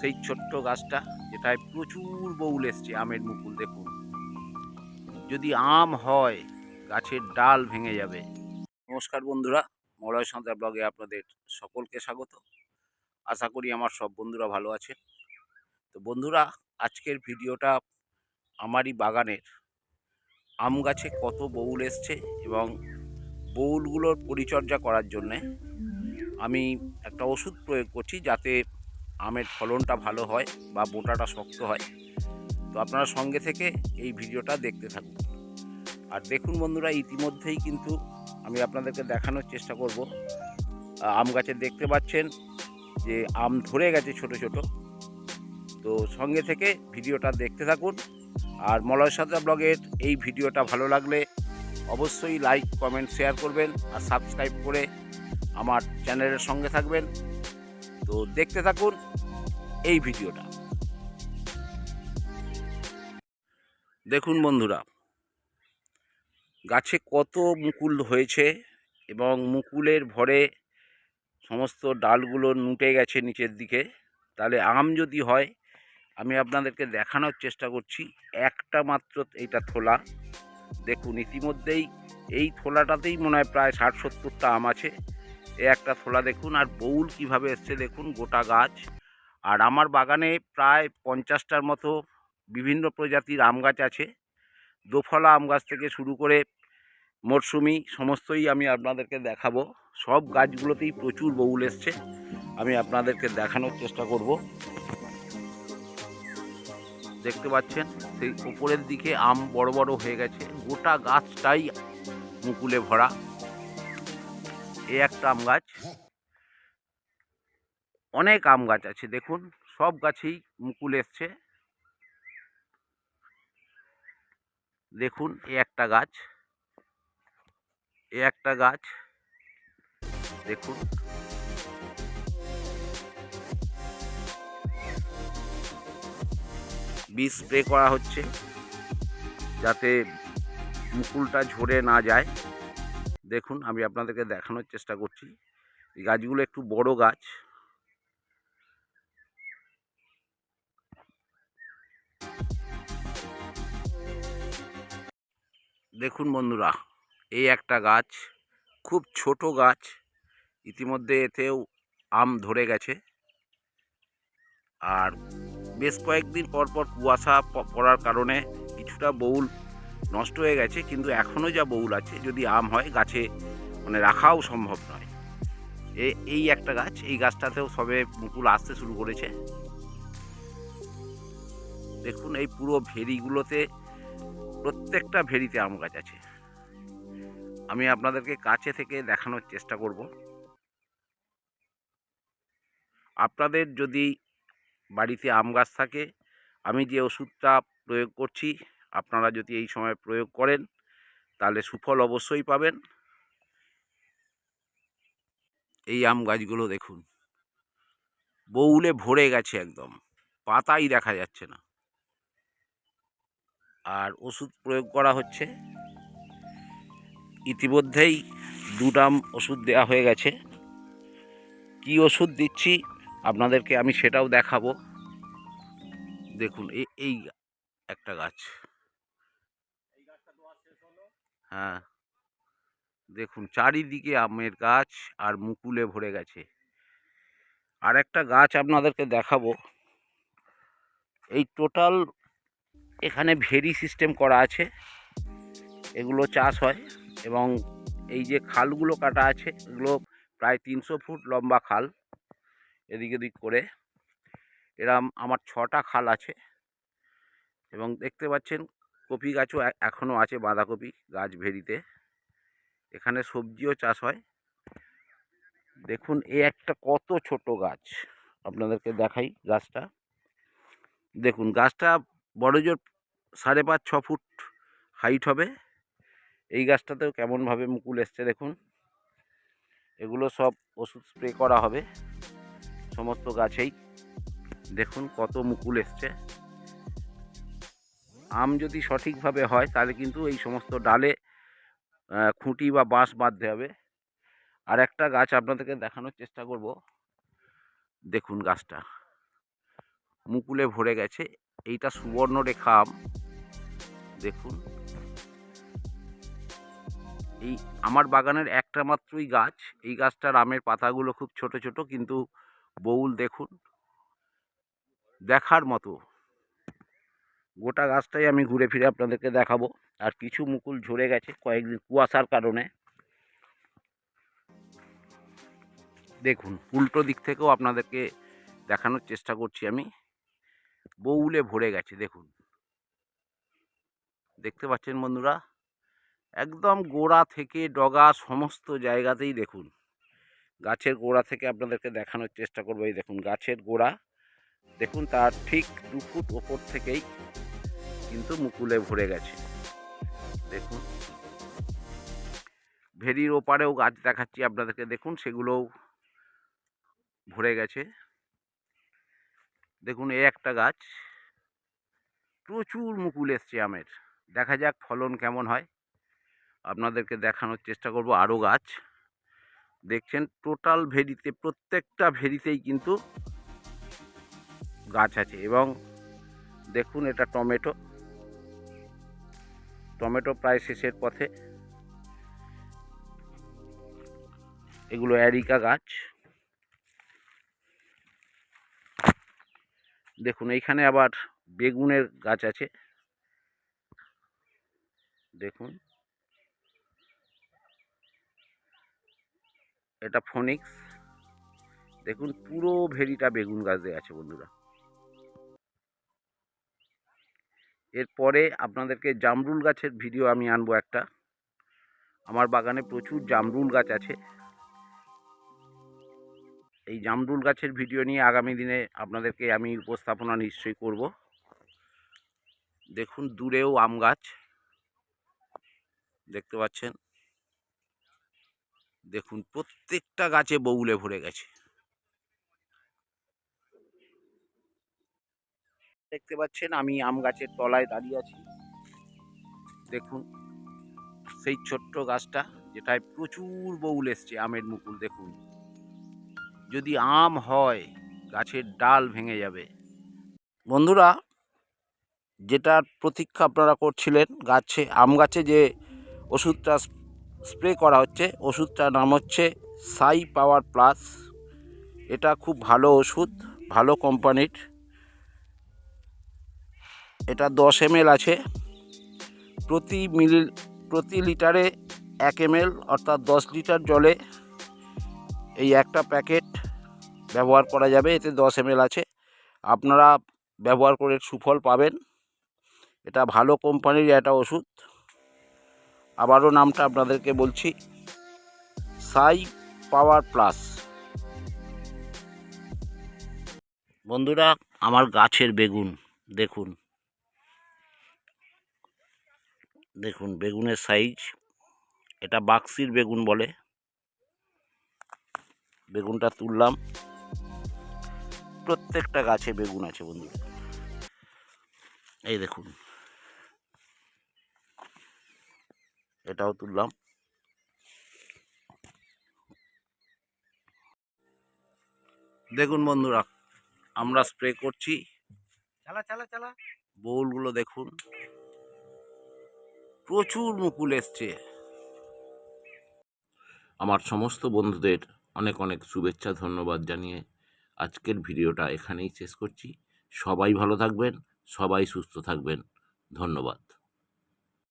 সেই ছোট্ট গাছটা যেটায় প্রচুর বউল এসছে, আমের মুকুল দেখুন। যদি আম হয়, গাছের ডাল ভেঙে যাবে। নমস্কার বন্ধুরা, মলয় সন্ধ্যা ব্লগে আপনাদের সকলকে স্বাগত। আশা করি আমার সব বন্ধুরা ভালো আছে তো বন্ধুরা, আজকের ভিডিওটা আমারই বাগানের। আম গাছে কত বউল এসছে এবং বউলগুলোর পরিচর্যা করার জন্যে আমি একটা ওষুধ প্রয়োগ করছি যাতে আমের ফলনটা ভালো হয় বা বোটাটা শক্ত হয়, তো আপনারা সঙ্গে থেকে এই ভিডিওটা দেখতে থাকুন। আর দেখুন বন্ধুরা, ইতিমধ্যেই কিন্তু আমি আপনাদেরকে দেখানোর চেষ্টা করব। আম গাছে দেখতে পাচ্ছেন যে আম ধরে গেছে ছোট ছোট। তো সঙ্গে থেকে ভিডিওটা দেখতে থাকুন। আর মলয় সাজা ব্লগের এই ভিডিওটা ভালো লাগলে অবশ্যই লাইক, কমেন্ট, শেয়ার করবেন আর সাবস্ক্রাইব করে আমার চ্যানেলের সঙ্গে থাকবেন। তো দেখতে থাকুন এই ভিডিওটা। দেখুন বন্ধুরা, গাছে কত মুকুল হয়েছে এবং মুকুলের ভরে সমস্ত ডালগুলো নুটে গেছে নিচের দিকে। তাহলে আম যদি হয়, আমি আপনাদেরকে দেখানোর চেষ্টা করছি, একটা মাত্র এইটা থোলা। দেখুন, ইতিমধ্যেই এই থোলাটাতেই মনে হয় প্রায় ষাট সত্তরটা আম আছে। এ একটা থোলা দেখুন, আর বউল কীভাবে এসছে দেখুন, গোটা গাছ। আর আমার বাগানে প্রায় পঞ্চাশটার মতো বিভিন্ন প্রজাতির আম গাছ আছে। দোফলা আম গাছ থেকে শুরু করে মরশুমি সমস্তই আমি আপনাদেরকে দেখাবো। সব গাছগুলোতেই প্রচুর বউল এসছে। আমি আপনাদেরকে দেখানোর চেষ্টা করব। দেখতে পাচ্ছেন, সেই উপরের দিকে আম বড় বড় হয়ে গেছে। গোটা গাছটাই মুকুলে ভরা। এ একটা আম গাছ। অনেক আম গাছ আছে, দেখুন, সব গাছেই মুকুল এসছে। দেখুন, এ একটা গাছ, এ একটা গাছ, দেখুন। বীজ স্প্রে করা হচ্ছে, যাতে মুকুলটা ঝরে না যায়। দেখুন, আমি আপনাদেরকে দেখানোর চেষ্টা করছি। এই গাছগুলো একটু বড় গাছ। দেখুন বন্ধুরা, এই একটা গাছ, খুব ছোট গাছ। ইতিমধ্যে এতেও আম ধরে গেছে। আর বেশ কয়েকদিন পর পর কুয়াশা পড়ার কারণে কিছুটা বউল নষ্ট হয়ে গেছে, কিন্তু এখনও যা বউল আছে, যদি আম হয় গাছে মানে রাখাও সম্ভব নয়। এই একটা গাছ, এই গাছটাতেও সবে মুকুল আসতে শুরু করেছে। দেখুন, এই পুরো ভেরিগুলোতে প্রত্যেকটা ভেরিতে আম গাছ আছে। আমি আপনাদেরকে কাছে থেকে দেখানোর চেষ্টা করব। আপনাদের যদি বাড়িতে আম গাছ থাকে, আমি যে ওষুধটা প্রয়োগ করছি আপনারা যদি এই সময় প্রয়োগ করেন, তাহলে সুফল অবশ্যই পাবেন। এই আম গাছগুলো দেখুন। বউলে ভরে গেছে একদম। পাতাই দেখা যাচ্ছে না। আর ওষুধ প্রয়োগ করা হচ্ছে। ইতিমধ্যেই দুটাম ওষুধ দেওয়া হয়ে গেছে। কি ওষুধ দিচ্ছি আপনাদেরকে আমি সেটাও দেখাবো। দেখুন এই একটা গাছ। হ্যাঁ। দেখুন, চারিদিকে আমের গাছ আর মুকুলে ভরে গেছে। আর একটা গাছ আপনাদেরকে দেখাবো। এই টোটাল এখানে ভেরি সিস্টেম করা আছে। এগুলো চাষ হয় এবং এই যে খালগুলো কাটা আছে, এগুলো প্রায় তিনশো ফুট লম্বা খাল এদিক এদিক করে। এরম আমার ছটা খাল আছে এবং দেখতে পাচ্ছেন কপি গাছও এখনও আছে বাঁধাকপি গাছ ভেরিতে এখানে সবজিও চাষ হয়। দেখুন, এ একটা কত ছোট গাছ। আপনাদেরকে দেখাই গাছটা। দেখুন, গাছটা বড় জোর সাড়ে পাঁচ, ছ ফুট হাইট হবে। এই গাছটাতেও কেমনভাবে মুকুল এসছে দেখুন। এগুলো সব ওষুধ স্প্রে করা হবে। সমস্ত গাছেই। দেখুন কত মুকুল এসছে। আম যদি সঠিকভাবে হয়, তাহলে কিন্তু এই সমস্ত ডালে খুঁটি বা বাঁশ বাঁধতে হবে। আর একটা গাছ আপনাদেরকে দেখানোর চেষ্টা করব। দেখুন গাছটা। মুকুলে ভরে গেছে। এইটা সুবর্ণরেখা আম। দেখুন। এই আমার বাগানের একটা মাত্রই গাছ। এই গাছটার আমের পাতাগুলো খুব ছোট ছোট, কিন্তু বউল দেখুন। দেখার মতো। গোটা গাছটাই আমি ঘুরে ফিরে আপনাদেরকে দেখাবো। আর কিছু মুকুল ঝরে গেছে কয়েকদিন কুয়াশার কারণে। দেখুন, উল্টো দিক থেকেও আপনাদেরকে দেখানোর চেষ্টা করছি আমি। বউলে ভরে গেছে, দেখুন। দেখতে পাচ্ছেন বন্ধুরা? একদম গোড়া থেকে ডগা সমস্ত জায়গাতেই দেখুন। গাছের গোড়া থেকে আপনাদেরকে দেখানোর চেষ্টা করব। এই দেখুন, গাছের গোড়া। দেখুন, তার ঠিক দু ফুট ওপর থেকেই কিন্তু মুকুলে ভরে গেছে। দেখুন। ভেরির ওপারেও গাছ দেখাচ্ছি আপনাদেরকে। দেখুন, সেগুলোও ভরে গেছে। দেখুন এ একটা গাছ। প্রচুর মুকুল এসছে আমের। দেখা যাক ফলন কেমন হয়। আপনাদেরকে দেখানোর চেষ্টা করব আরও গাছ। দেখছেন, টোটাল ভেরিতে, প্রত্যেকটা ভেরিতেই কিন্তু গাছ আছে। এবং দেখুন, এটা টমেটো। টমেটো প্রায় শেষের পথে। এগুলো অ্যারিকা গাছ। দেখুন, এইখানে আবার বেগুনের গাছ আছে। দেখুন। এটা ফোনিক্স। দেখুন, পুরো ভেরিটা বেগুন গাছ দিয়ে আছে বন্ধুরা। এরপরে আপনাদেরকে জামরুল গাছের ভিডিও আমি আনব একটা। আমার বাগানে প্রচুর জামরুল গাছ আছে। এই জামরুল গাছের ভিডিও নিয়ে আগামী দিনে আপনাদেরকে আমি উপস্থাপনা নিশ্চয়ই করব। দেখুন, দূরেও আম গাছ। দেখতে পাচ্ছেন? দেখুন, প্রত্যেকটা গাছে বউলে ভরে গেছে। দেখতে পাচ্ছেন, আমি আম গাছের তলায় দাঁড়িয়ে আছি। দেখুন, সেই ছোট্ট গাছটা যেটায় প্রচুর বউল এসছে, আমের মুকুল, দেখুন। যদি আম হয়, গাছের ডাল ভেঙে যাবে। বন্ধুরা, যেটার প্রতীক্ষা আপনারা করছিলেন, গাছে, আম গাছে যে ওষুধটা স্প্রে করা হচ্ছে ওষুধটার নাম হচ্ছে সাই পাওয়ার প্লাস। এটা খুব ভালো ওষুধ, ভালো কোম্পানির। এটা দশ এম আছে। প্রতি মিলি, প্রতি লিটারে এক এম অর্থাৎ দশ লিটার জলে এই একটা প্যাকেট ব্যবহার করা যাবে। এতে দশ এম আছে। আপনারা ব্যবহার করে সুফল পাবেন। এটা ভালো কোম্পানির একটা ওষুধ। আবারও নামটা আপনাদেরকে বলছি। সাই পাওয়ার প্লাস। বন্ধুরা, আমার গাছের বেগুন, দেখুন। দেখুন বেগুনের সাইজ এটা বাক্সির বেগুন বলে। বেগুনটা তুললাম। প্রত্যেকটা গাছে বেগুন আছে বন্ধু এই দেখুন। এটাও তুললাম। দেখুন বন্ধুরা আমরা স্প্রে করছি। চালা চালা চালা। বউলগুলো দেখুন। প্রচুর মুকুল এসছে। আমার সমস্ত বন্ধুদের অনেক অনেক শুভেচ্ছা, ধন্যবাদ জানিয়ে আজকের ভিডিওটা এখানেই শেষ করছি। সবাই ভালো থাকবেন, সবাই সুস্থ থাকবেন। ধন্যবাদ।